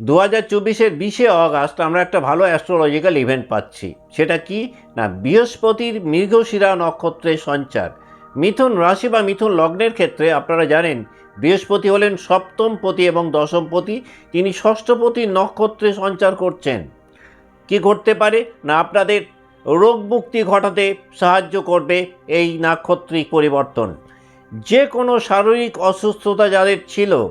দু হাজার চব্বিশের বিশে অগাস্ট আমরা একটা ভালো অ্যাস্ট্রোলজিক্যাল ইভেন্ট পাচ্ছি। সেটা কি? না, বৃহস্পতির মৃগশিরা নক্ষত্রে সঞ্চার। মিথুন রাশি বা মিথুন লগ্নের ক্ষেত্রে আপনারা জানেন, বৃহস্পতি হলেন সপ্তম পতি এবং দশম পতি, তিনি ষষ্ঠপতি নক্ষত্রে সঞ্চার করছেন। কি ঘটতে পারে? না, আপনাদের রোগ মুক্তি ঘটাতে সাহায্য করবে এই নাক্ষত্রিক পরিবর্তন। যে কোনো শারীরিক অসুস্থতা যাদের ছিল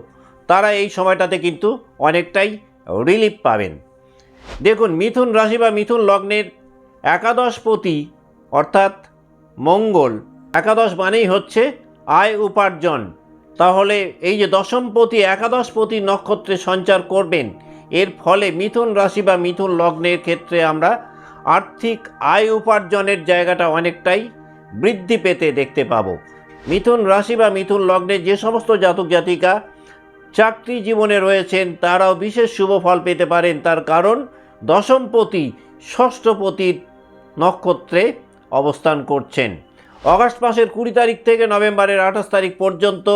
তারা এই সময়টাতে কিন্তু অনেকটাই রিলিফ পাবেন। দেখুন, মিথুন রাশি বা মিথুন লগ্নের একাদশ একাদশপতি অর্থাৎ মঙ্গল, একাদশ মানেই হচ্ছে আয় উপার্জন। তাহলে এই যে দশমপতি একাদশপতি নক্ষত্রে সঞ্চার করবেন, এর ফলে মিথুন রাশি বা মিথুন লগ্নের ক্ষেত্রে আমরা আর্থিক আয় উপার্জনের জায়গাটা অনেকটাই বৃদ্ধি পেতে দেখতে পাবো। মিথুন রাশি বা মিথুন লগ্নে যে সমস্ত জাতক জাতিকা চাকরি জীবনে রয়েছেন, তারাও বিশেষ শুভ ফল পেতে পারেন। তার কারণ দশমপতি ষষ্ঠপতির নক্ষত্রে অবস্থান করছেন। অগাস্ট মাসের কুড়ি তারিখ থেকে নভেম্বরের আঠাশ তারিখ পর্যন্ত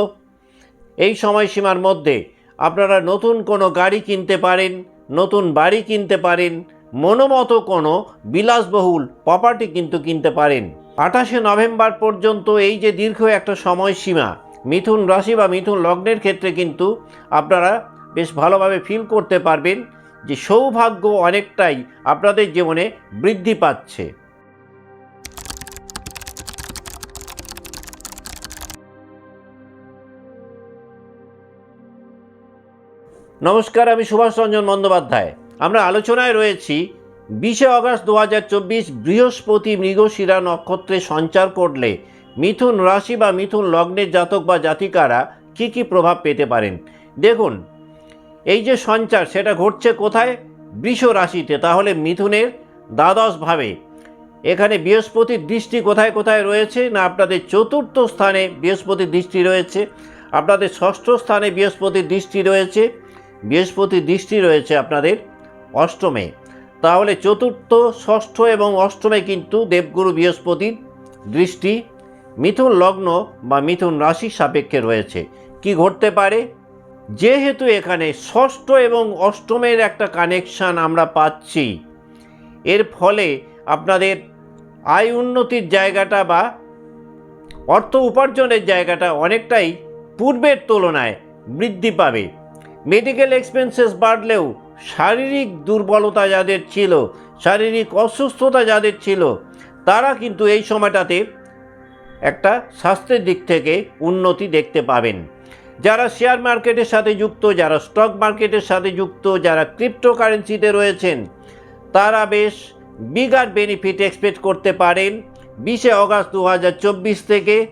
এই সময়সীমার মধ্যে আপনারা নতুন কোনো গাড়ি কিনতে পারেন, নতুন বাড়ি কিনতে পারেন, মনোমতো কোনো বিলাসবহুল প্রপার্টি কিন্তু কিনতে পারেন। আঠাশে নভেম্বর পর্যন্ত এই যে দীর্ঘ একটা সময়সীমা মিথুন রাশি বা মিথুন লগ্নের ক্ষেত্রে কিন্তু আপনারা বেশ ভালোভাবে ফিল করতে পারবেন যে সৌভাগ্য অনেকটাই আপনাদের জীবনে বৃদ্ধি পাচ্ছে। নমস্কার, আমি সুভাষ রঞ্জন বন্দ্যোপাধ্যায়। আমরা আলোচনায় রয়েছি, বিশে অগস্ট দু হাজার চব্বিশ বৃহস্পতি মৃগশিরা নক্ষত্রে সঞ্চার করলে মিথুন রাশি বা মিথুন লগ্নের জাতক বা জাতিকারা কি কি প্রভাব পেতে পারেন? দেখুন, এই যে সঞ্চার, সেটা ঘটছে কোথায়? বৃষ রাশিতে। তাহলে মিথুনের দ্বাদশ ভাবে। এখানে বৃহস্পতির দৃষ্টি কোথায় কোথায় রয়েছে না আপনাদের চতুর্থ স্থানে বৃহস্পতির দৃষ্টি রয়েছে? আপনাদের ষষ্ঠ স্থানে বৃহস্পতির দৃষ্টি রয়েছে। বৃহস্পতির দৃষ্টি রয়েছে আপনাদের অষ্টমে। তাহলে চতুর্থ, ষষ্ঠ এবং অষ্টমে কিন্তু দেবগুরু বৃহস্পতির দৃষ্টি মিথুন লগ্ন বা মিথুন রাশির সাপেক্ষে রয়েছে। কি ঘটতে পারে? যেহেতু এখানে ষষ্ঠ এবং অষ্টমের একটা কানেকশান আমরা পাচ্ছি। এর ফলে আপনাদের আয় উন্নতির জায়গাটা বা অর্থ উপার্জনের জায়গাটা অনেকটাই পূর্বের তুলনায় বৃদ্ধি পাবে। মেডিকেল এক্সপেন্সেস বাড়লেও শারীরিক দুর্বলতা যাদের ছিল, শারীরিক অসুস্থতা যাদের ছিল, তারা কিন্তু এই সময়টাতে একটা স্বাস্থ্যের দিক থেকে উন্নতি দেখতে পাবেন। যারা শেয়ার মার্কেটের সাথে যুক্ত, যারা স্টক মার্কেটের সাথে যুক্ত, যারা ক্রিপ্টোকারেন্সিতে রয়েছেন, তারা বেশ বিগার বেনিফিট এক্সপেক্ট করতে পারেন বিশে অগাস্ট দু হাজার চব্বিশ থেকে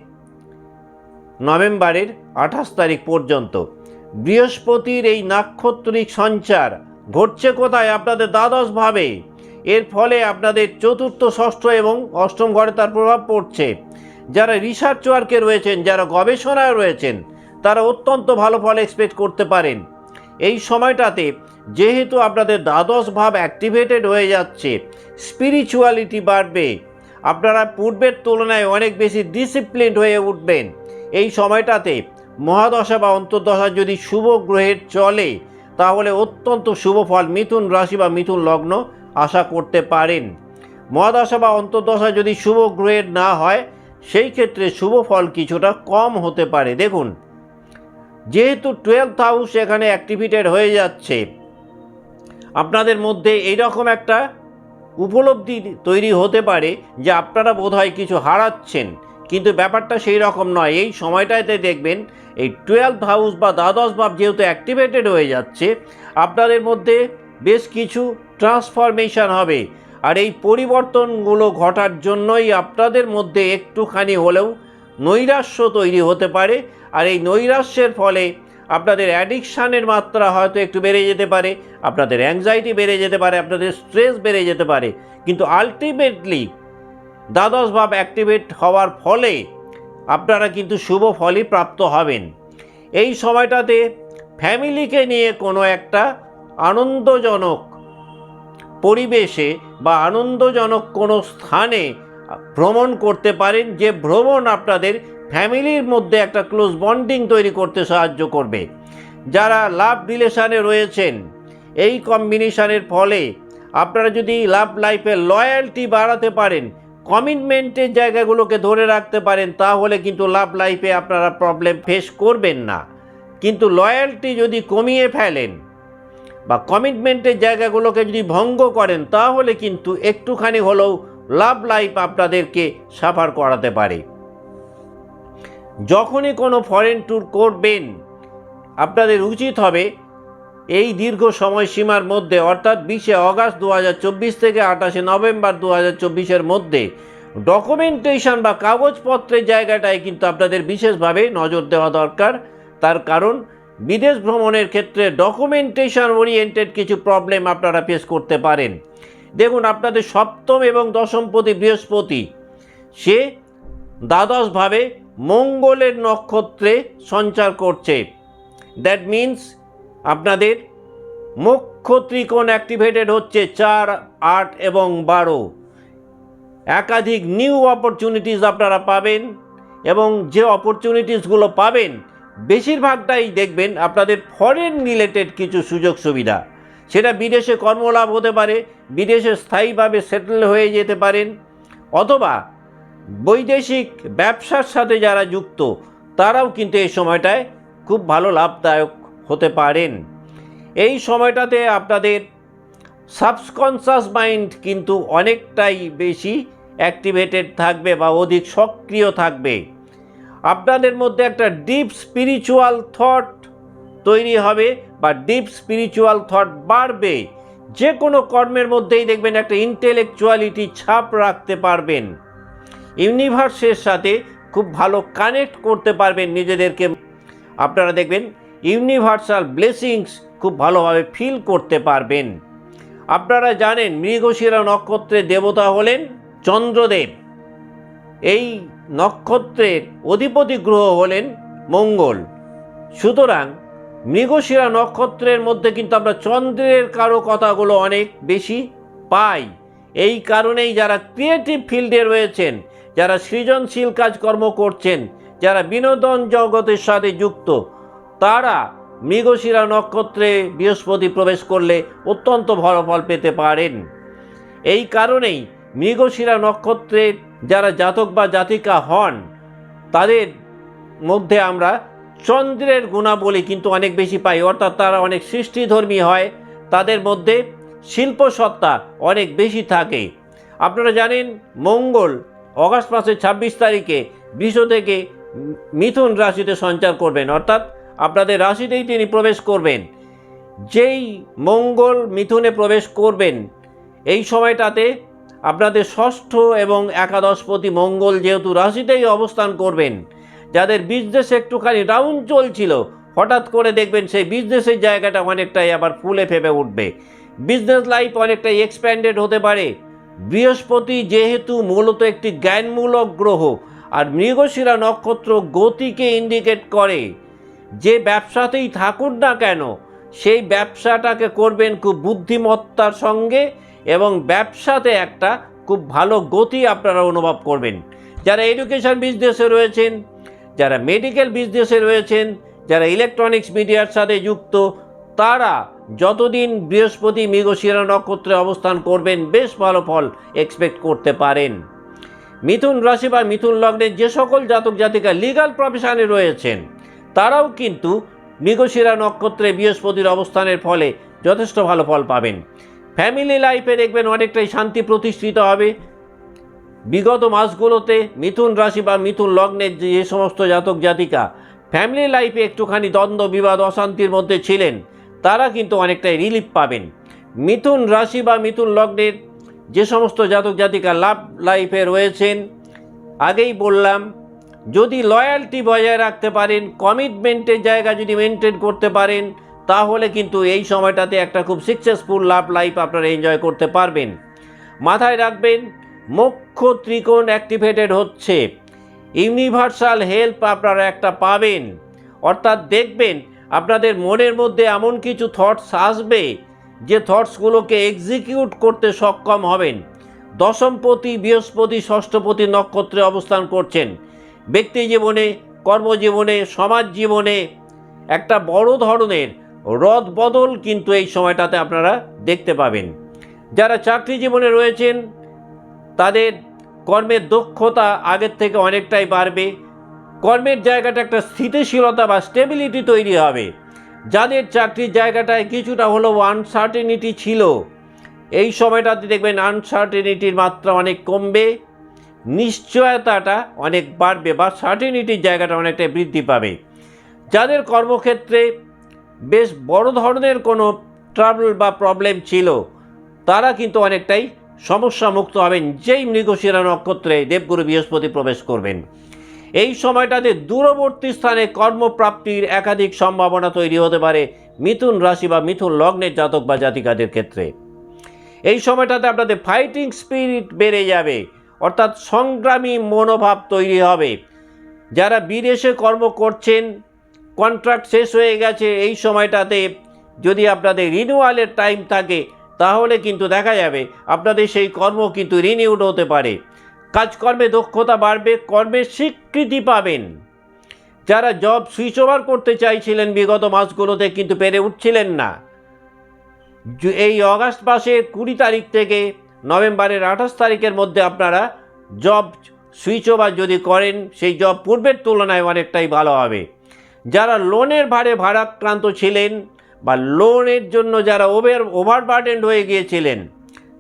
নভেম্বরের আঠাশ তারিখ পর্যন্ত। বৃহস্পতির এই নাক্ষত্রিক সঞ্চার ঘটছে কোথায় আপনাদের দ্বাদশ ভাবে? এর ফলে আপনাদের চতুর্থ, ষষ্ঠ এবং অষ্টম ঘরে তার প্রভাব পড়ছে। যারা রিসার্চ ওয়ার্কে রয়েছেন, যারা গবেষণায় রয়েছেন, তারা অত্যন্ত ভালো ফল এক্সপেক্ট করতে পারেন। এই সময়টাতে যেহেতু আপনাদের দ্বাদশ ভাব অ্যাক্টিভেটেড হয়ে যাচ্ছে স্পিরিচুয়ালিটি বাড়বে। আপনারা পূর্বের তুলনায় অনেক বেশি ডিসিপ্লিনড হয়ে উঠবেন। এই সময়টাতে মহাদশা বা অন্তর্দশা যদি শুভ গ্রহের চলে, তাহলে অত্যন্ত শুভ ফল মিথুন রাশি বা মিথুন লগ্ন আশা করতে পারেন। মহাদশা বা অন্তর্দশা যদি শুভ গ্রহের না হয় সেই ক্ষেত্রে শুভ ফল কিছুটা কম হতে পারে। দেখুন, যেহেতু টুয়েলভ হাউস এখানে অ্যাক্টিভেটেড হয়ে যাচ্ছে, আপনাদের মধ্যে এইরকম একটা উপলব্ধি তৈরি হতে পারে যে আপনারা বোধহয় কিছু হারাচ্ছেন। কিন্তু ব্যাপারটা সেই রকম নয়। এই সময়টাতে দেখবেন, এই টুয়েলভ হাউস বা দ্বাদশ ভাব যেহেতু অ্যাক্টিভেটেড হয়ে যাচ্ছে, আপনাদের মধ্যে বেশ কিছু ট্রান্সফরমেশন হবে। আর এই পরিবর্তনগুলো ঘটার জন্যই আপনাদের মধ্যে একটুখানি হলেও নৈরাশ্য তৈরি হতে পারে। আর এই নৈরাশ্যের ফলে আপনাদের অ্যাডিকশানের মাত্রা হয়তো একটু বেড়ে যেতে পারে, আপনাদের অ্যাংজাইটি বেড়ে যেতে পারে, আপনাদের স্ট্রেস বেড়ে যেতে পারে। কিন্তু আলটিমেটলি দ্বাদশ ভাব অ্যাক্টিভেট হওয়ার ফলে আপনারা কিন্তু শুভ ফলই প্রাপ্ত হবেন। এই সময়টাতে ফ্যামিলিকে নিয়ে কোনো একটা আনন্দজনক পরিবেশে বা আনন্দজনক কোনো স্থানে ভ্রমণ করতে পারেন, যে ভ্রমণ আপনাদের ফ্যামিলির মধ্যে একটা ক্লোজ বন্ডিং তৈরি করতে সাহায্য করবে। যারা লাভ রিলেশানে রয়েছেন, এই কম্বিনেশনের ফলে আপনারা যদি লাভ লাইফে লয়্যালটি বাড়াতে পারেন, কমিটমেন্টের জায়গাগুলোকে ধরে রাখতে পারেন, তাহলে কিন্তু লাভ লাইফে আপনারা প্রবলেম ফেস করবেন না। কিন্তু লয়্যালটি যদি কমিয়ে ফেলেন বা কমিটমেন্টের জায়গাগুলোকে যদি ভঙ্গ করেন, তাহলে কিন্তু একটুখানি হলেও লাভ লাইফ আপনাদেরকে সাফার করাতে পারে। যখনই কোনো ফরেন ট্যুর করবেন, আপনাদের উচিত হবে এই দীর্ঘ সময়সীমার মধ্যে, অর্থাৎ বিশে অগাস্ট দু হাজার চব্বিশ থেকে আঠাশে নভেম্বর দু হাজার মধ্যে ডকুমেন্টেশন বা কাগজপত্রের জায়গাটায় কিন্তু আপনাদের বিশেষভাবে নজর দেওয়া দরকার। তার কারণ বিদেশ ভ্রমণের ক্ষেত্রে ডকুমেন্টেশন ওরিয়েন্টেড কিছু প্রবলেম আপনারা ফেস করতে পারেন। দেখুন, আপনাদের সপ্তম এবং দশমপতি বৃহস্পতি, সে দ্বাদশভাবে মঙ্গলের নক্ষত্রে সঞ্চার করছে। দ্যাট মিন্স আপনাদের মুখ্য ত্রিকোণ অ্যাক্টিভেটেড হচ্ছে চার, আট এবং বারো। একাধিক নিউ অপরচুনিটিস আপনারা পাবেন এবং যে অপরচুনিটিসগুলো পাবেন বেশিরভাগটাই দেখবেন আপনাদের ফরেন রিলেটেড কিছু সুযোগ সুবিধা। সেটা বিদেশে কর্মলাভ হতে পারে, বিদেশে স্থায়ীভাবে সেটেল হয়ে যেতে পারেন, অথবা বৈদেশিক ব্যবসার সাথে যারা যুক্ত, তারাও কিন্তু এই সময়টায় খুব ভালো লাভদায়ক হতে পারেন। এই সময়টাতে আপনাদের সাবকনসাস মাইন্ড কিন্তু অনেকটাই বেশি অ্যাক্টিভেটেড থাকবে বা অধিক সক্রিয় থাকবে। আপনাদের মধ্যে একটা ডিপ স্পিরিচুয়াল থট তৈরি হবে বা ডিপ স্পিরিচুয়াল থট বাড়বে। যে কোনো কর্মের মধ্যেই দেখবেন একটা ইন্টেলেকচুয়ালিটি ছাপ রাখতে পারবেন। ইউনিভার্সের সাথে খুব ভালো কানেক্ট করতে পারবেন নিজেদেরকে। আপনারা দেখবেন ইউনিভার্সাল ব্লেসিংস খুব ভালোভাবে ফিল করতে পারবেন। আপনারা জানেন মৃগশিরা নক্ষত্রের দেবতা হলেন চন্দ্রদেব। এই নক্ষত্রের অধিপতি গ্রহ হলেন মঙ্গল। সুতরাং মৃগশিরা নক্ষত্রের মধ্যে কিন্তু আমরা চন্দ্রের কারও কথাগুলো অনেক বেশি পাই। এই কারণেই যারা ক্রিয়েটিভ ফিল্ডে রয়েছেন, যারা সৃজনশীল কাজকর্ম করছেন, যারা বিনোদন জগতের সাথে যুক্ত, তারা মৃগশিরা নক্ষত্রে বৃহস্পতি প্রবেশ করলে অত্যন্ত ভালো ফল পেতে পারেন। এই কারণেই মৃগশিরা নক্ষত্রের যারা জাতক বা জাতিকা হন, তাদের মধ্যে আমরা চন্দ্রের গুণাবলী কিন্তু অনেক বেশি পাই, অর্থাৎ তারা অনেক সৃষ্টিধর্মী হয়, তাদের মধ্যে শিল্পসত্তা অনেক বেশি থাকে। আপনারা জানেন, মঙ্গল অগাস্ট মাসের ছাব্বিশ তারিখে বৃষ থেকে মিথুন রাশিতে সঞ্চার করবেন, অর্থাৎ আপনাদের রাশিতেই তিনি প্রবেশ করবেন। যেই মঙ্গল মিথুনে প্রবেশ করবেন, এই সময়টাতে আপনাদের ষষ্ঠ এবং একাদশপতি মঙ্গল যেহেতু রাশিতেই অবস্থান করবেন, যাদের বিজনেস একটুখানি ডাউন চলছিল, হঠাৎ করে দেখবেন সেই বিজনেসের জায়গাটা অনেকটাই আবার ফুলে ফেপে উঠবে। বিজনেস লাইফ অনেকটাই এক্সপ্যান্ডেড হতে পারে। বৃহস্পতি যেহেতু মূলত একটি জ্ঞানমূলক গ্রহ, আর মৃগশিরা নক্ষত্র গতিকে ইন্ডিকেট করে। যে ব্যবসাতেই থাকুন না কেন, সেই ব্যবসাটাকে করবেন খুব বুদ্ধিমত্তার সঙ্গে এবং ব্যবসাতে একটা খুব ভালো গতি আপনারা অনুভব করবেন। যারা এডুকেশন বিজনেসে রয়েছেন, যারা মেডিকেল বিজনেসে রয়েছেন, যারা ইলেকট্রনিক্স মিডিয়ার সাথে যুক্ত, তারা যতদিন বৃহস্পতি মৃগশিরা নক্ষত্রে অবস্থান করবেন, বেশ ভালো ফল এক্সপেক্ট করতে পারেন। মিথুন রাশি বা মিথুন লগ্নে যে সকল জাতক জাতিকা লিগাল প্রফেশনে রয়েছেন, তারাও কিন্তু মৃগশিরা নক্ষত্রে বৃহস্পতির অবস্থানের ফলে যথেষ্ট ভালো ফল পাবেন। ফ্যামিলি লাইফে দেখবেন অনেকটাই শান্তি প্রতিষ্ঠিত হবে। বিগত মাসগুলোতে মিথুন রাশি বা মিথুন লগ্নের যে সমস্ত জাতক জাতিকা ফ্যামিলি লাইফে একটুখানি দ্বন্দ্ব, বিবাদ, অশান্তির মধ্যে ছিলেন, তারা কিন্তু অনেকটাই রিলিফ পাবেন। মিথুন রাশি বা মিথুন লগ্নের যে সমস্ত জাতক জাতিকা লাভ লাইফে রয়েছেন, আগেই বললাম, যদি লয়্যালটি বজায় রাখতে পারেন কমিটমেন্টের জায়গা যদি মেনটেন করতে পারেন তাহলে কিন্তু এই সময়টাতে একটা খুব সাকসেসফুল লাভ লাইফ আপনারা এনজয় করতে পারবেন। মাথায় রাখবেন মুখ্য ত্রিকোণ অ্যাক্টিভেটেড হচ্ছে। ইউনিভার্সাল হেল্প আপনারা একটা পাবেন। অর্থাৎ দেখবেন, আপনাদের মনের মধ্যে এমন কিছু থটস আসবে যে থটসগুলোকে এক্সিকিউট করতে সক্ষম হবেন। দশমপতি বৃহস্পতি ষষ্ঠপতি নক্ষত্রে অবস্থান করছেন। ব্যক্তি জীবনে, কর্মজীবনে, সমাজ জীবনে একটা বড় ধরনের রদ বদল কিন্তু এই সময়টাতে আপনারা দেখতে পাবেন। যারা চাকরি জীবনে রয়েছেন, তাদের কর্মের দক্ষতা আগের থেকে অনেকটাই বাড়বে। কর্মের জায়গাটা একটা স্থিতিশীলতা বা স্টেবিলিটি তৈরি হবে। যাদের চাকরির জায়গাটায় কিছুটা হলেও আনসার্টেনিটি ছিল, এই সময়টাতে দেখবেন আনসার্টেনিটির মাত্রা অনেক কমবে, নিশ্চয়তাটা অনেক বাড়বে বা সার্টেনিটির জায়গাটা অনেকটাই বৃদ্ধি পাবে। যাদের কর্মক্ষেত্রে বেশ বড় ধরনের কোনো ট্রাবল বা প্রবলেম ছিল। তারা কিন্তু অনেকটাই সমস্যা মুক্ত হবেন, যেই মৃগশিরা নক্ষত্রে দেবগুরু বৃহস্পতি প্রবেশ করবেন। এই সময়টাতে দূরবর্তী স্থানে কর্মপ্রাপ্তির একাধিক সম্ভাবনা তৈরি হতে পারে, মিথুন রাশি বা মিথুন লগ্নের জাতক বা জাতিকাদের ক্ষেত্রে। এই সময়টাতে আপনাদের ফাইটিং স্পিরিট বেড়ে যাবে, অর্থাৎ সংগ্রামী মনোভাব তৈরি হবে। যারা বিদেশে কর্ম করছেন কন্ট্রাক্ট শেষ হয়ে গেছে এই সময়টাতে যদি আপনাদের রিনিউয়ালের টাইম থাকে, তাহলে কিন্তু দেখা যাবে আপনাদের সেই কর্ম কিন্তু রিনিউড হতে পারে। কাজকর্মে দক্ষতা বাড়বে কর্মের স্বীকৃতি পাবেন। যারা জব সুইচ ওভার করতে চাইছিলেন বিগত মাসগুলোতে কিন্তু পেরে উঠছিলেন না। এই অগাস্ট মাসের কুড়ি তারিখ থেকে নভেম্বরের আঠাশ তারিখের মধ্যে আপনারা জব সুইচ ওভার যদি করেন, সেই জব পূর্বের তুলনায় অনেকটাই ভালো হবে। যারা লোনের ভারে ভারাক্রান্ত ছিলেন বা লোনের জন্য যারা ওভার ওভারবার্ডেন্ড হয়ে গিয়েছিলেন,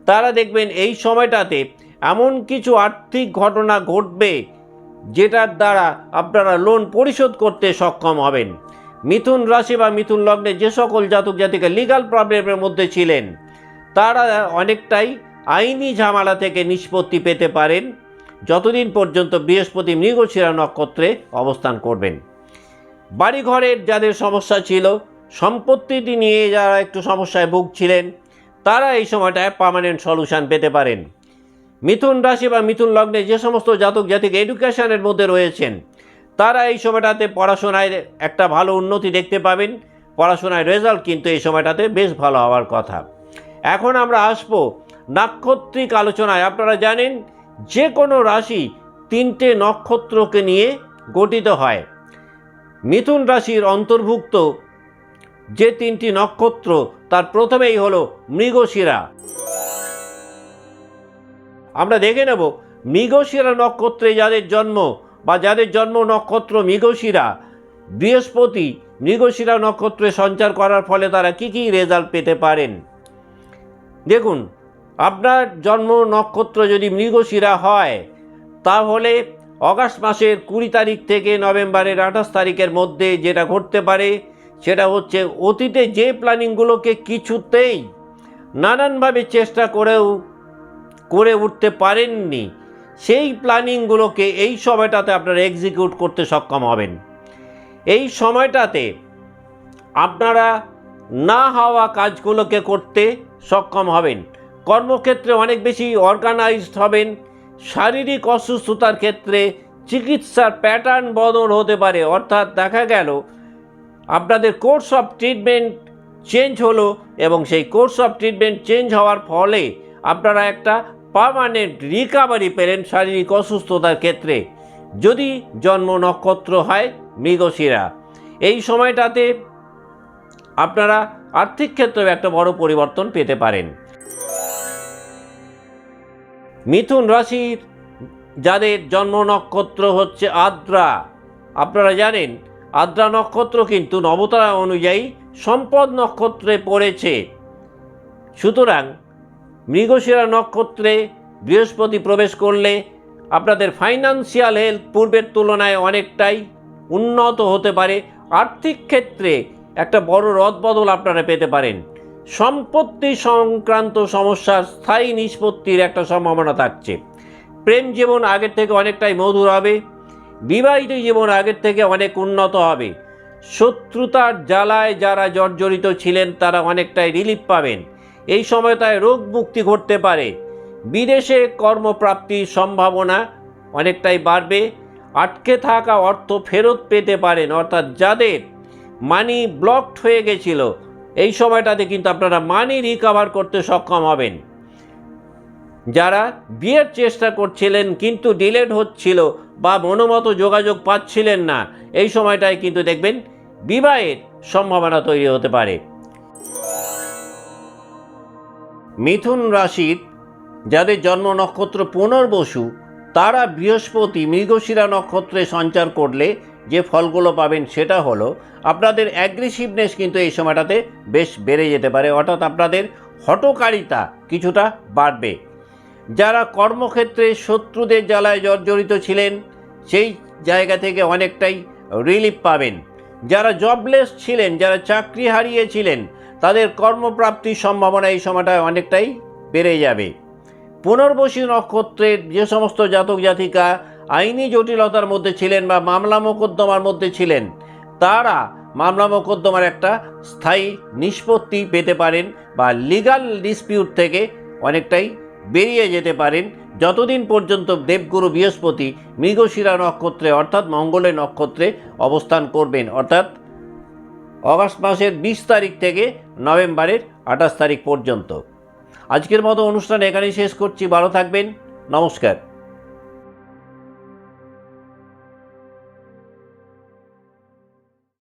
তারা দেখবেন এই সময়টাতে এমন কিছু আর্থিক ঘটনা ঘটবে যেটার দ্বারা আপনারা লোন পরিশোধ করতে সক্ষম হবেন। মিথুন রাশি বা মিথুন লগ্নে যে সকল জাতক জাতিকা লিগাল প্রবলেমের মধ্যে ছিলেন, তারা অনেকটাই আইনি ঝামেলা থেকে নিষ্পত্তি পেতে পারেন। যতদিন পর্যন্ত বৃহস্পতি মৃগশিরা নক্ষত্রে অবস্থান করবেন। বাড়িঘরের যাদের সমস্যা ছিল সম্পত্তিটি নিয়ে যারা একটু সমস্যায় ভুগছিলেন, তারা এই সময়টায় পার্মানেন্ট সলিউশন পেতে পারেন। মিথুন রাশি বা মিথুন লগ্নে যে সমস্ত জাতক জাতিক এডুকেশনের মধ্যে রয়েছেন, তারা এই সময়টাতে পড়াশোনায় একটা ভালো উন্নতি দেখতে পাবেন। পড়াশোনায় রেজাল্ট কিন্তু এই সময়টাতে বেশ ভালো হওয়ার কথা। এখন আমরা আসব নাক্ষত্রিক আলোচনায়। আপনারা জানেন, যে কোনো রাশি তিনটে নক্ষত্রকে নিয়ে গঠিত হয়। মিথুন রাশির অন্তর্ভুক্ত যে তিনটি নক্ষত্র, তার প্রথমেই হলো মৃগশিরা। আমরা দেখে নেব মৃগশিরা নক্ষত্রে যাদের জন্ম বা যাদের জন্ম নক্ষত্র মৃগশিরা, বৃহস্পতি মৃগশিরা নক্ষত্রে সঞ্চার করার ফলে তারা কি কি রেজাল্ট পেতে পারেন? দেখুন, আপনার জন্ম নক্ষত্র যদি মৃগশিরা হয়, তাহলে অগাস্ট মাসের কুড়ি তারিখ থেকে নভেম্বরের আঠাশ তারিখের মধ্যে যেটা ঘটতে পারে, সেটা হচ্ছে অতীতে যে প্ল্যানিংগুলোকে কিছুতেই নানানভাবে চেষ্টা করেও, করে উঠতে পারেননি, সেই প্ল্যানিংগুলোকে এই সময়টাতে আপনারা এক্সিকিউট করতে সক্ষম হবেন। এই সময়টাতে আপনারা না হওয়া কাজগুলোকে করতে সক্ষম হবেন। কর্মক্ষেত্রে অনেক বেশি অর্গানাইজড হবেন শারীরিক অসুস্থতার ক্ষেত্রে চিকিৎসার প্যাটার্ন বদল হতে পারে। অর্থাৎ দেখা গেল, আপনাদের কোর্স অফ ট্রিটমেন্ট চেঞ্জ হলো এবং সেই কোর্স অফ ট্রিটমেন্ট চেঞ্জ হওয়ার ফলে আপনারা একটা পার্মানেন্ট রিকাভারি পেলেন শারীরিক অসুস্থতার ক্ষেত্রে। যদি জন্ম নক্ষত্র হয় মৃগশিরা, এই সময়টাতে আপনারা আর্থিক ক্ষেত্রেও একটা বড় পরিবর্তন পেতে পারেন। মিথুন রাশির যাদের জন্ম নক্ষত্র হচ্ছে আদ্রা। আপনারা জানেন, আদ্রা নক্ষত্র কিন্তু নবতারা অনুযায়ী সম্পদ নক্ষত্রে পড়েছে। সুতরাং মৃগশিরা নক্ষত্রে বৃহস্পতি প্রবেশ করলে আপনাদের ফাইন্যান্সিয়াল হেলথ পূর্বের তুলনায় অনেকটাই উন্নত হতে পারে। আর্থিক ক্ষেত্রে একটা বড় রদবদল আপনারা পেতে পারেন। সম্পত্তি সংক্রান্ত সমস্যার স্থায়ী নিষ্পত্তির একটা সম্ভাবনা থাকছে। প্রেম জীবন আগের থেকে অনেকটাই মধুর হবে, বিবাহিত জীবন আগের থেকে অনেক উন্নত হবে। শত্রুতার জ্বালায় যারা জর্জরিত ছিলেন, তারা অনেকটাই রিলিফ পাবেন। এই সময় তাই রোগ মুক্তি ঘটতে পারে। বিদেশে কর্মপ্রাপ্তির সম্ভাবনা অনেকটাই বাড়বে। আটকে থাকা অর্থ ফেরত পেতে পারেন, অর্থাৎ যাদের মানি ব্লকড হয়ে গেছিল এই সময়টাতে কিন্তু আপনারা মানি রিকভার করতে সক্ষম হবেন। যারা বিয়ের চেষ্টা করছিলেন কিন্তু ডিলেড হচ্ছিল বা মনোমতো যোগাযোগ পাচ্ছিলেন না, এই সময়টায় কিন্তু দেখবেন বিবাহের সম্ভাবনা তৈরি হতে পারে। মিথুন রাশির যাদের জন্ম নক্ষত্র পুনর্বসু, তারা বৃহস্পতি মৃগশিরা নক্ষত্রে সঞ্চার করলে যে ফলগুলো পাবেন সেটা হলো, আপনাদের অ্যাগ্রেসিভনেস কিন্তু এই সময়টাতে বেশ বেড়ে যেতে পারে, অর্থাৎ আপনাদের হটকারিতা কিছুটা বাড়বে। যারা কর্মক্ষেত্রে শত্রুদের জ্বালায় জর্জরিত ছিলেন, সেই জায়গা থেকে অনেকটাই রিলিফ পাবেন। যারা জবলেস ছিলেন, যারা চাকরি হারিয়েছিলেন, তাদের কর্মপ্রাপ্তির সম্ভাবনা এই সময়টায় অনেকটাই বেড়ে যাবে। পুনর্বসী নক্ষত্রের যে সমস্ত জাতক জাতিকা আইনি জটিলতার মধ্যে ছিলেন বা মামলা মোকদ্দমার মধ্যে ছিলেন, তারা মামলা মোকদ্দমার একটা স্থায়ী নিষ্পত্তি পেতে পারেন বা লিগাল ডিসপিউট থেকে অনেকটাই বেরিয়ে যেতে পারেন। যতদিন পর্যন্ত দেবগুরু বৃহস্পতি মৃগশিরা নক্ষত্রে অর্থাৎ মঙ্গলের নক্ষত্রে অবস্থান করবেন, অর্থাৎ অগাস্ট মাসের বিশ তারিখ থেকে নভেম্বরের আঠাশ তারিখ পর্যন্ত। আজকের মতো অনুষ্ঠান এখানেই শেষ করছি, ভালো থাকবেন, নমস্কার।